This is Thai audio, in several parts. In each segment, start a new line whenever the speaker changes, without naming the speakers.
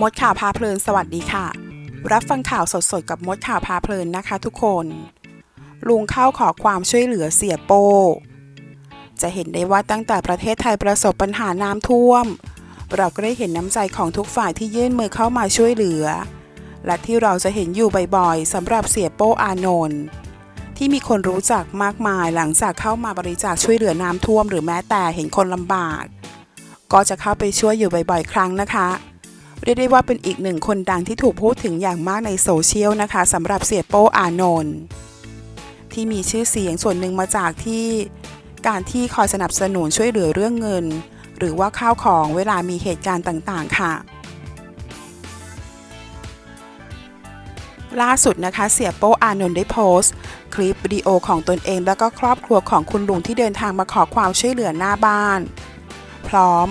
มดข่าวพาเพลินสวัสดีค่ะ รับฟังข่าวสดๆกับมดข่าวพาเพลินนะคะทุกคน ลุงเข้าขอความช่วยเหลือเสียโป้ จะเห็นได้ว่าตั้งแต่ประเทศไทยประสบปัญหาน้ำท่วม เราก็ได้เห็นน้ำใจของทุกฝ่ายที่ยื่นมือเข้ามาช่วยเหลือ และที่เราจะเห็นอยู่บ่อยๆสำหรับเสียโป้อานนท์ที่มีคนรู้จักมากมายหลังจากเข้ามาบริจาคช่วยเหลือน้ำท่วม หรือแม้แต่เห็นคนลำบาก ก็จะเข้าไปช่วยอยู่บ่อยๆ ครั้งนะคะ เรียกได้ว่าเป็นอีกหนึ่งคนดังที่ถูกพูดถึงอย่างมากในโซเชียลนะคะสำหรับเสียโป้อานนท์ที่มีชื่อเสียงส่วนหนึ่งมาจากที่การที่คอยสนับสนุนช่วยเหลือเรื่องเงิน หรือว่าข้าวของเวลามีเหตุการณ์ต่างๆ ค่ะ ล่าสุดนะคะเสียโป้อานนท์ได้โพสต์ คลิปวิดีโอของตนเอง แล้วก็ครอบครัวของคุณลุงที่เดินทางมาขอความช่วยเหลือหน้าบ้าน พร้อม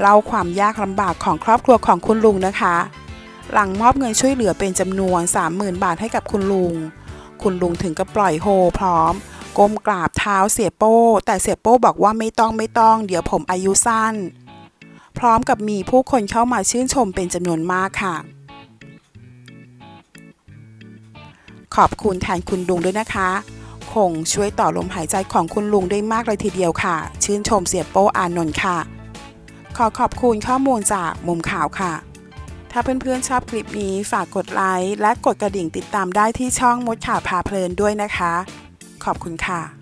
เล่าความยากลำบากของครอบครัวของคุณลุงนะคะ หลังมอบเงินช่วยเหลือเป็นจำนวน 30,000 บาทให้กับคุณลุง คุณลุงถึงกับปล่อยโฮพร้อมก้มกราบเท้าเสียโป้ แต่เสียโป้บอกว่าไม่ต้องไม่ต้อง เดี๋ยวผมอายุสั้น พร้อมกับมีผู้คนเข้ามาชื่นชมเป็นจำนวนมากค่ะ ขอบคุณแทนคุณลุงด้วยนะคะ คงช่วยต่อลมหายใจของคุณลุงได้มากเลยทีเดียวค่ะ ชื่นชมเสียโป้อานนท์ค่ะ ขอขอบคุณข้อมูลจากมุมข่าวค่ะ ถ้าเพื่อนๆชอบคลิปนี้ฝากกดไลค์และกดกระดิ่งติดตามได้ที่ช่องมดข่าวพาเพลินด้วยนะคะ ขอบคุณค่ะ